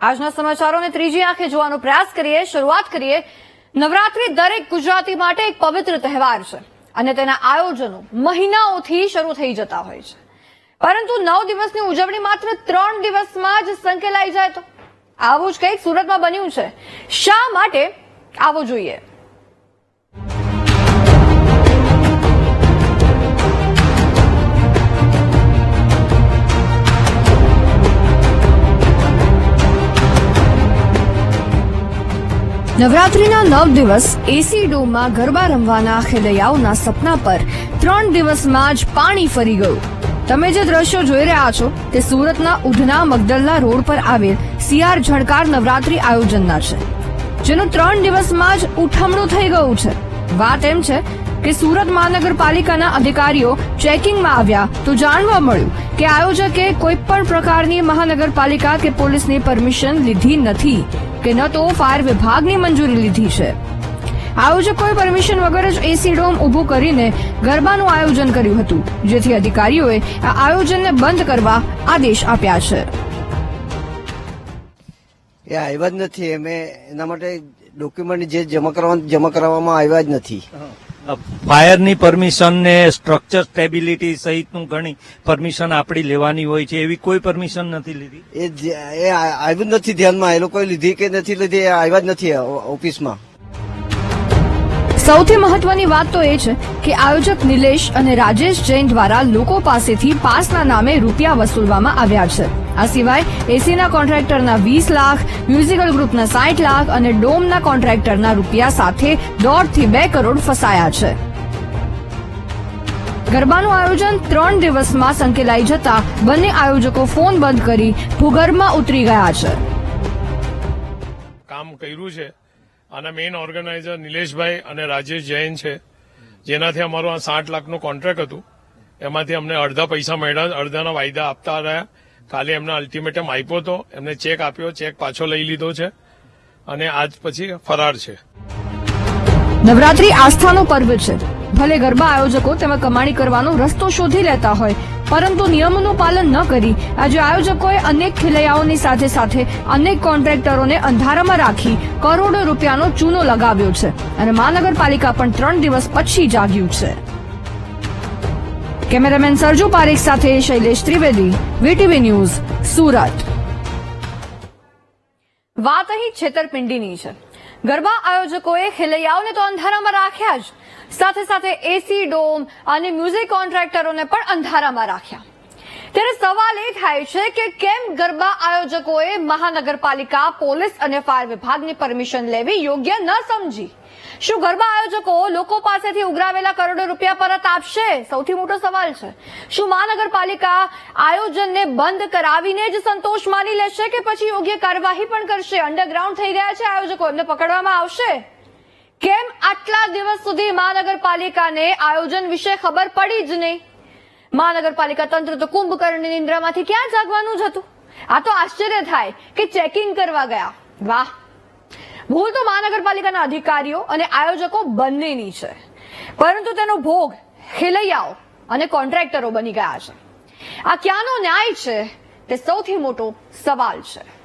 આજના સમાચારોને ત્રીજી આંખે જોવાનો પ્રયાસ કરીએ, શરૂઆત કરીએ. નવરાત્રી દરેક ગુજરાતી માટે એક પવિત્ર તહેવાર છે અને તેના આયોજનો મહિનાઓથી શરૂ થઈ જતા હોય છે. પરંતુ નવ દિવસની ઉજવણી માત્ર ત્રણ દિવસમાં જ સંકેલાઈ જાય તો? આવું જ કંઈક સુરતમાં બન્યું છે. શા માટે? આવો જોઈએ. નવરાત્રીના નવ દિવસ એસી ડોમમાં ગરબા રમવાના ખેદયાઓના સપના પર ત્રણ દિવસમાં જ પાણી ફરી ગયું. તમે જે દ્રશ્યો જોઈ રહ્યા છો તે સુરતના ઉધના મગદલના રોડ પર આવેલ સીઆર ઝણકાર નવરાત્રી આયોજનના છે, જેનું ત્રણ દિવસમાં જ ઉઠમણું થઈ ગયું છે. વાત એમ છે કે સુરત મહાનગરપાલિકાના અધિકારીઓ ચેકિંગમાં આવ્યા તો જાણવા મળ્યું કે આયોજકે કોઈ પણ પ્રકારની મહાનગરપાલિકા કે પોલીસની પરમિશન લીધી નથી. કે ન તો ફાયર વિભાગની મંજૂરી લીધી છે. આયોજકોએ પરમિશન વગર જ એસી ડોમ ઊભું કરીને ગરબાનું આયોજન કર્યું હતું જેથી અધિકારીઓએ આ આયોજનને બંધ કરવા આદેશ આપ્યા છે. એ આવ્યા જ નથી અમે એના માટે ડોક્યુમેન્ટ જે જમા કરવા જમા કરાવવામાં આવ્યા જ નથી. ફાયરની પરમિશન ને સ્ટ્રક્ચર સ્ટેબિલિટી સહિતનું ઘણી પરમિશન આપણી લેવાની હોય છે, એવી કોઈ પરમિશન નથી લીધી? એ આવ્યું નથી ધ્યાનમાં, એ લોકોએ લીધી કે નથી લીધી એ આવ્યા જ નથી ઓફિસમાં સૌથી મહત્વની વાત તો એ છે કે આયોજક નિલેશ અને રાજેશ જૈન દ્વારા લોકો પાસેથી પાસના નામે રૂપિયા વસૂલવામાં આવ્યા છે. આ સિવાય એસીના કોન્ટ્રાક્ટરના વીસ લાખ, મ્યુઝિકલ ગ્રુપના સાઠ લાખ અને ડોમના કોન્ટ્રાક્ટરના રૂપિયા સાથે દોઢથી બે કરોડ ફસાયા છે. ગરબાનું આયોજન ત્રણ દિવસમાં સંકેલાઈ જતા બંને આયોજકો ફોન બંધ કરી ભૂગર્ભમાં ઉતરી ગયા છે. કામ કર્યું છે. અને મેઇન ઓર્ગેનાઇઝર નિલેશભાઈ અને રાજેશ જૈન છે. જેનાથી અમારું આ સાઠ લાખનું કોન્ટ્રાક્ટ હતું. એમાંથી અમને અડધા પૈસા મળ્યા, અડધાના વાયદા આપતા રહ્યા. કાલે એમને અલ્ટિમેટમ આપ્યો હતો એમને ચેક આપ્યો ચેક પાછો લઈ લીધો છે. અને આજ પછી ફરાર છે. નવરાત્રી આસ્થાનો પર્વ છે. ભલે ગરબા આયોજકો તેમાં કમાણી કરવાનો રસ્તો શોધી લેતા હોય, પરંતુ નિયમોનું પાલન ન કરી આજે આયોજકોએ અનેક ખેલૈયાઓની સાથે સાથે અનેક કોન્ટ્રાક્ટરોને અંધારામાં રાખી કરોડો રૂપિયાનો ચૂનો લગાવ્યો છે અને મહાનગરપાલિકા પણ ત્રણ દિવસ પછી જાગ્યું છે. કેમેરામેન સરજુ પારેખ સાથે શૈલેષ ત્રિવેદી, વીટીવી ન્યૂઝ, સુરત. વાત અહીં છેતરપિંડીની છે. ગરબા આયોજકોએ ખેલૈયાઓને તો અંધારામાં રાખ્યા જ. સાથે સાથે એસી ડોમ અને મ્યુઝિક કોન્ટ્રાક્ટરોને પણ અંધારામાં રાખ્યા. ત્યારે સવાલ એ થાય છે કે કેમ ગરબા આયોજકોએ મહાનગરપાલિકા, પોલીસ અને ફાયર વિભાગની પરમિશન લેવી યોગ્ય ન સમજી? શું ગરબા આયોજકો લોકો પાસેથી ઉઘરાવેલા કરોડો રૂપિયા પરત આપશે? સૌથી મોટો સવાલ છે. શું મહાનગરપાલિકા આયોજનને બંધ કરાવીને જ સંતોષ માની લેશે કે પછી યોગ્ય કાર્યવાહી પણ કરશે? અંડરગ્રાઉન્ડ થઈ ગયા છે આયોજકો, એમને પકડવામાં આવશે? કેમ આટલા દિવસ સુધી મહાનગરપાલિકાને આયોજન વિશે ખબર પડી જ નહીં? મહાનગરપાલિકા તંત્ર તો કુંભકર્ણની નિંદ્રામાંથી ક્યાં જાગવાનું જ હતું? આ તો આશ્ચર્ય થાય કે ચેકિંગ કરવા ગયા. વાહ! ભૂલ તો મહાનગરપાલિકાના અધિકારીઓ અને આયોજકો બંનેની છે. પરંતુ તેનો ભોગ ખેલૈયાઓ અને કોન્ટ્રાક્ટરો બની ગયા છે. આ ક્યાંનો ન્યાય છે તે સૌથી મોટો સવાલ છે.